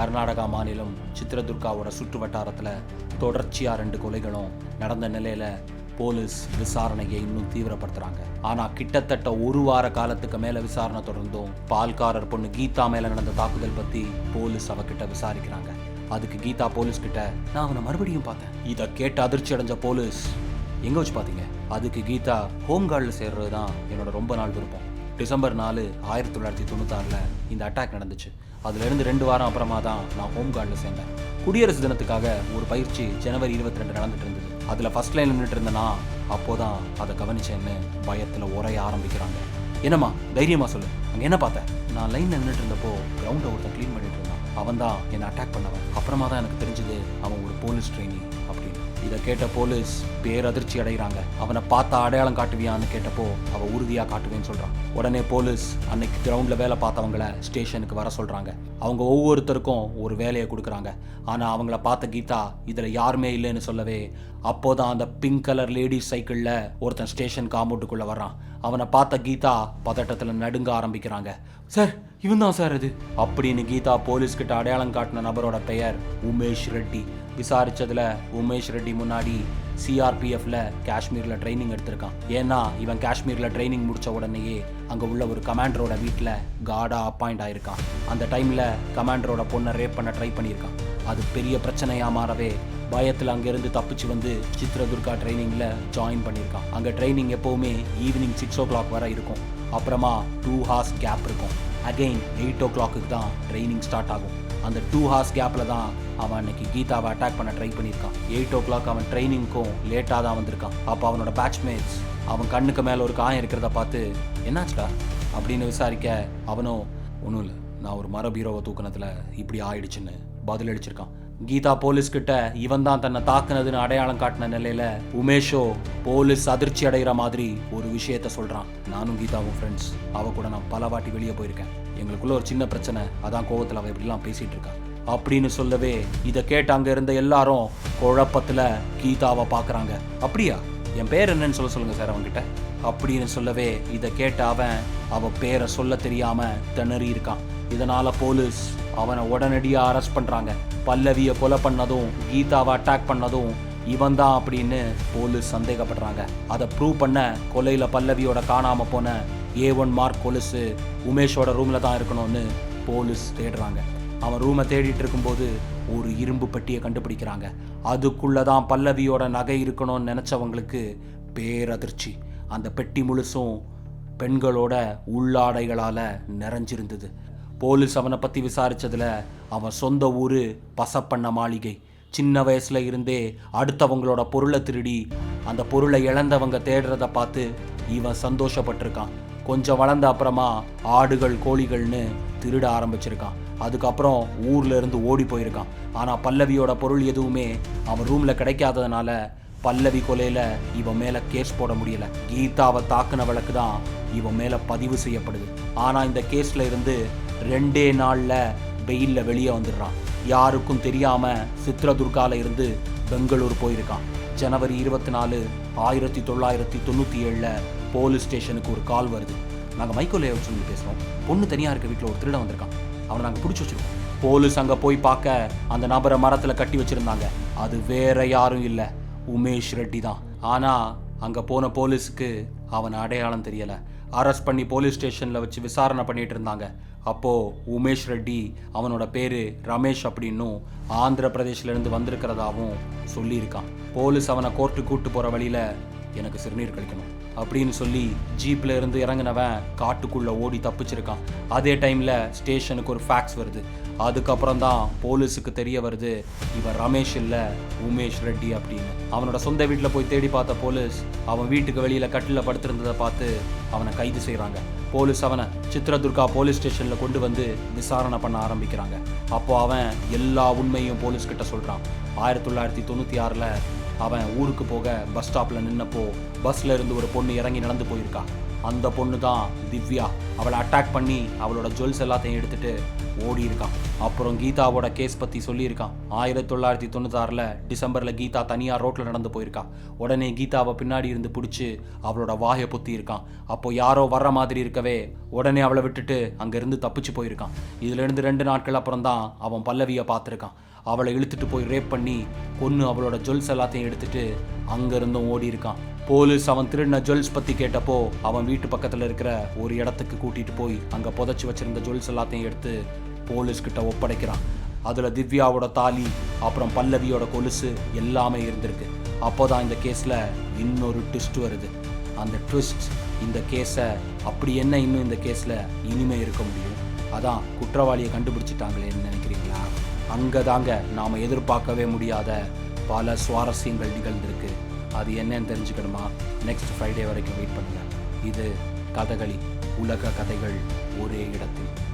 கர்நாடகா மாநிலம் சித்திரதுர்காவோட சுற்று வட்டாரத்தில் தொடர்ச்சியாக ரெண்டு கொலைகளும் நடந்த நிலையில் போலீஸ் விசாரணையை இன்னும் தீவிரப்படுத்துறாங்க. ஆனால் கிட்டத்தட்ட ஒரு வார காலத்துக்கு மேலே விசாரணை தொடர்ந்தும் பால்காரர் பொண்ணு கீதா மேலே நடந்த தாக்குதல் பற்றி போலீஸ் அவகிட்ட விசாரிக்கிறாங்க. அதுக்கு கீதா போலீஸ் கிட்ட நான் அவனை மறுபடியும் பார்த்தேன். இதை கேட்டு அதிர்ச்சி அடைஞ்ச போலீஸ் எங்கே வச்சு பார்த்தீங்க? அதுக்கு கீதா ஹோம் கார்டில் சேர்றது தான் என்னோட ரொம்ப நாள் விருப்பம். டிசம்பர் நாலு ஆயிரத்தி தொள்ளாயிரத்தி தொண்ணூத்தாறில் இந்த அட்டாக் நடந்துச்சு. அதுலேருந்து ரெண்டு வாரம் அப்புறமா தான் நான் ஹோம் கார்டில் சேர்ந்தேன். குடியரசு தினத்துக்காக ஒரு பயிற்சி ஜனவரி இருபத்தி ரெண்டு நடந்துட்டு இருந்தது. அதில் ஃபர்ஸ்ட் லைன் நின்றுட்டு இருந்தேன்னா அப்போதான் அதை கவனிச்சேன்னு பயத்தில் உரைய ஆரம்பிக்கிறாங்க. என்னம்மா தைரியமாக சொல்லு. அங்கே என்ன பார்த்தேன் நான் லைனில் நின்றுட்டு இருந்தப்போ கிரவுண்டை ஒருத்தன் க்ளீன் பண்ணிட்டு இருந்தான். அவன் தான் என்னை அட்டாக் பண்ணவன். அப்புறமா தான் எனக்கு தெரிஞ்சது அவன் ஒரு போலீஸ் ட்ரெயினி இதை கேட்ட போலீஸ் பேரதிர்ச்சி அடைகிறாங்க. அவனை பார்த்தா அடையாளம் காட்டுவியான்னு கேட்டப்போ அவள் உறுதியாக காட்டுவேன்னு சொல்கிறான் உடனே போலீஸ் அன்னைக்கு கிரவுண்டில் வேலை பார்த்தவங்கள ஸ்டேஷனுக்கு வர சொல்கிறாங்க அவங்க ஒவ்வொருத்தருக்கும் ஒரு வேலையை கொடுக்குறாங்க. ஆனால் அவங்கள பார்த்த கீதா இதில் யாருமே இல்லைன்னு சொல்லவே அப்போதான் அந்த பிங்க் கலர் லேடிஸ் சைக்கிளில் ஒருத்தன் ஸ்டேஷன் காம்பவுண்டுக்குள்ள வர்றான். அவனை பார்த்த கீதா பதட்டத்தில் நடுங்க ஆரம்பிக்கிறாங்க. சார் இவன் தான் சார் இது அப்படின்னு கீதா போலீஸ்கிட்ட அடையாளம் காட்டின நபரோட பெயர் உமேஷ் ரெட்டி. விசாரிச்சதுல உமேஷ் ரெட்டி முன்னாடி சிஆர்பிஎஃப்ல காஷ்மீர்ல ட்ரைனிங் எடுத்திருக்கான். ஏன்னா இவன் காஷ்மீர்ல ட்ரைனிங் முடிச்ச உடனேயே அங்க உள்ள ஒரு கமாண்டரோட வீட்டில் கார்டா அப்பாயிண்ட் ஆயிருக்கான். அந்த டைம்ல கமாண்டரோட பொண்ணை ரேப் பண்ண ட்ரை பண்ணியிருக்கான். அது பெரிய பிரச்சனையா மாறவே பயத்தில் அங்கேருந்து தப்பிச்சு வந்து சித்ரதுர்கா ட்ரைனிங்கில் ஜாயின் பண்ணியிருக்கான். அங்கே ட்ரைனிங் எப்போவுமே ஈவினிங் சிக்ஸ் ஓ கிளாக் வரை இருக்கும். அப்புறமா டூ ஹார்ஸ் கேப் இருக்கும். அகெயின் எயிட் ஓ கிளாக்குக்கு தான் ட்ரைனிங் ஸ்டார்ட் ஆகும். அந்த டூ ஹார்ஸ் கேப்பில் தான் அவன் அன்னைக்கு கீதாவை அட்டாக் பண்ண ட்ரை பண்ணியிருக்கான். எயிட் ஓ கிளாக் அவன் ட்ரைனிங்க்கும் லேட்டாக தான் வந்திருக்கான். அப்போ அவனோட பேட்ச்மேட்ஸ் அவன் கண்ணுக்கு மேலே ஒரு காயம் இருக்கிறத பார்த்து என்னாச்சுடா? அப்படின்னு விசாரிக்க அவனும் ஒன்றும் இல்லை. நான் ஒரு மர பீரோவை தூக்குனதுல இப்படி ஆயிடுச்சுன்னு பதில் அடிச்சிருக்கான் கீதா போலீஸ்கிட்ட இவன் தான் தன்னை தாக்குனதுன்னு அடையாளம் காட்டின நிலையில உமேஷோ போலீஸ் அதிர்ச்சி அடைகிற மாதிரி ஒரு விஷயத்த சொல்றான். நானும் கீதாவும் ஃப்ரெண்ட்ஸ் அவ கூட நான் பல வாட்டி வெளியே போயிருக்கேன். எங்களுக்குள்ள ஒரு சின்ன பிரச்சனை. அதான் கோவத்தில் அவ இப்படிலாம் பேசிட்டு இருக்கா. அப்படின்னு சொல்லவே இதை கேட்டு அங்க இருந்த எல்லாரும் குழப்பத்துல கீதாவை பாக்குறாங்க. அப்படியா? என் பேர் என்னன்னு சொல்ல சொல்லுங்க சார் அவன்கிட்ட. அப்படின்னு சொல்லவே இதை கேட்ட அவன் அவ பேரை சொல்ல தெரியாம திணறி இருக்கான். இதனால போலீஸ் அவனை உடனடியாக அரெஸ்ட் பண்ணுறாங்க பல்லவியை கொலை பண்ணதும் கீதாவை அட்டாக் பண்ணதும் இவன் தான் அப்படின்னு போலீஸ் சந்தேகப்படுறாங்க. அதை ப்ரூவ் பண்ண கொலையில் பல்லவியோட காணாமல் போன ஏ ஒன் மார்க் கொலுசு உமேஷோட ரூமில் தான் இருக்கணும்னு போலீஸ் தேடுறாங்க. அவன் ரூமை தேடிட்டு இருக்கும்போது ஒரு இரும்பு பெட்டியை கண்டுபிடிக்கிறாங்க. அதுக்குள்ளே தான் பல்லவியோட நகை இருக்கணும்னு நினச்சவங்களுக்கு பேரதிர்ச்சி. அந்த பெட்டி முழுசும் பெண்களோட உள்ளாடைகளால் நிறைஞ்சிருந்தது. போலீஸ் அவனை பற்றி விசாரித்ததில் அவன் சொந்த ஊர் பசப்பண்ண மாளிகை. சின்ன வயசுல இருந்தே அடுத்தவங்களோட பொருளை திருடி அந்த பொருளை இழந்தவங்க தேடுறத பார்த்து இவன் சந்தோஷப்பட்டிருக்கான். கொஞ்சம் வளர்ந்த அப்புறமா ஆடுகள் கோழிகள்னு திருட ஆரம்பிச்சிருக்கான். அதுக்கப்புறம் ஊர்ல இருந்து ஓடி போயிருக்கான். ஆனால் பல்லவியோட பொருள் எதுவுமே அவன் ரூமில் கிடைக்காததுனால பல்லவி கொலையில் இவன் மேலே கேஸ் போட முடியலை. கீதாவை தாக்குன வழக்கு தான் இவன் மேலே பதிவு செய்யப்படுது. ஆனால் இந்த கேஸில் இருந்து ரெண்டே நாளில் வெயிலில் வெளியே வந்துடுறான். யாருக்கும் தெரியாமல் சித்ரதுர்கால இருந்து பெங்களூர் போயிருக்கான். ஜனவரி இருபத்தி நாலு ஆயிரத்தி தொள்ளாயிரத்தி தொண்ணூற்றி ஏழில் போலீஸ் ஸ்டேஷனுக்கு ஒரு கால் வருது. நாங்கள் மைக்கோல் சொல்லி பேசுகிறோம் பொண்ணு தனியாக இருக்க வீட்டில் ஒரு திருடன் வந்திருக்கான். அவனை நாங்கள் பிடிச்சி வச்சுருக்கோம். போலீஸ் அங்கே போய் பார்க்க அந்த நபரை மரத்தில் கட்டி வச்சுருந்தாங்க. அது வேற யாரும் இல்லை. உமேஷ் ரெட்டி தான். ஆனால் அங்கே போன போலீஸுக்கு அவன் அடையாளம் தெரியலை. அரெஸ்ட் பண்ணி போலீஸ் ஸ்டேஷனில் வச்சு விசாரணை பண்ணிட்டு இருந்தாங்க. அப்போது உமேஷ் ரெட்டி அவனோட பேர் ரமேஷ் அப்படின்னும் ஆந்திர பிரதேஷ்லேருந்து வந்திருக்கிறதாவும் சொல்லியிருக்கான். போலீஸ் அவனை கோர்ட்டு கூட்டு போகிற வழியில் எனக்கு சிறுநீர் கழிக்கணும் அப்படின்னு சொல்லி ஜீப்பில் இருந்து இறங்கினவன் காட்டுக்குள்ளே ஓடி தப்பிச்சிருக்கான். அதே டைமில் ஸ்டேஷனுக்கு ஒரு ஃபேக்ஸ் வருது. அதுக்கப்புறம் தான் போலீஸுக்கு தெரிய வருது இவன் ரமேஷ் இல்ல உமேஷ் ரெட்டி அப்படின்னு. அவனோட சொந்த வீட்டில் போய் தேடி பார்த்த போலீஸ் அவன் வீட்டுக்கு வெளியில் கட்டில் படுத்திருந்ததை பார்த்து அவனை கைது செய்கிறாங்க போலீஸ் அவனை சித்ரதுர்கா போலீஸ் ஸ்டேஷனில் கொண்டு வந்து விசாரணை பண்ண ஆரம்பிக்கிறாங்க. அப்போ அவன் எல்லா உண்மையும் போலீஸ் சொல்கிறான் ஆயிரத்தி தொள்ளாயிரத்தி தொண்ணூற்றி ஆறில் அவன் ஊருக்கு போக பஸ் ஸ்டாப்பில் நின்னப்போ பஸ்ல இருந்து ஒரு பொண்ணு இறங்கி நடந்து போயிருக்கா. அந்த பொண்ணு தான் திவ்யா. அவளை அட்டாக் பண்ணி அவளோட ஜுவல்ஸ் எல்லாத்தையும் எடுத்துட்டு ஓடி இருக்கான் அப்புறம் கீதாவோட கேஸ் பற்றி சொல்லியிருக்கான். ஆயிரத்தி தொள்ளாயிரத்தி தொண்ணூத்தாறில் டிசம்பரில் கீதா தனியாக ரோட்டில் நடந்து போயிருக்கா. உடனே கீதாவை பின்னாடி இருந்து பிடிச்சி அவளோட வாயை பொத்தி இருக்கான் அப்போ யாரோ வர்ற மாதிரி இருக்கவே உடனே அவளை விட்டுட்டு அங்கேருந்து தப்பிச்சு போயிருக்கான். இதுலேருந்து ரெண்டு நாட்கள் அப்புறம் தான் அவன் பல்லவியை பார்த்துருக்கான். அவளை இழுத்துட்டு போய் ரேப் பண்ணி கொன்று அவளோட ஜுவல்ஸ் எல்லாத்தையும் எடுத்துட்டு அங்கேருந்தும் ஓடி இருக்கான் போலீஸ் அவன் திருடின ஜுவல்ஸ் பற்றி கேட்டப்போ அவன் வீட்டு பக்கத்தில் இருக்கிற ஒரு இடத்துக்கு கூட்டிகிட்டு போய் அங்கே புதைச்சி வச்சிருந்த ஜுவல்ஸ் எல்லாத்தையும் எடுத்து போலீஸ் கிட்ட ஒப்படைக்கிறான். அதில் திவ்யாவோட தாலி அப்புறம் பல்லவியோட கொலுசு எல்லாமே இருந்திருக்கு. அப்போதான் இந்த கேஸில் இன்னொரு ட்விஸ்ட் வருது. அந்த ட்விஸ்ட் இந்த கேஸை அப்படி என்ன இன்னும் இந்த கேஸில் இனிமே இருக்க முடியும்? அதான் குற்றவாளியை கண்டுபிடிச்சிட்டாங்களேன்னு நினைக்கிறீங்களா? அங்கே தாங்க நாம் எதிர்பார்க்கவே முடியாத பல சுவாரஸ்யங்கள் நிகழ்ந்திருக்கு. அது என்னன்னு தெரிஞ்சுக்கணுமா? நெக்ஸ்ட் ஃப்ரைடே வரைக்கும் வெயிட் பண்ணுங்க. இது கதகளி உலக கதைகள் ஒரே இடத்தில்.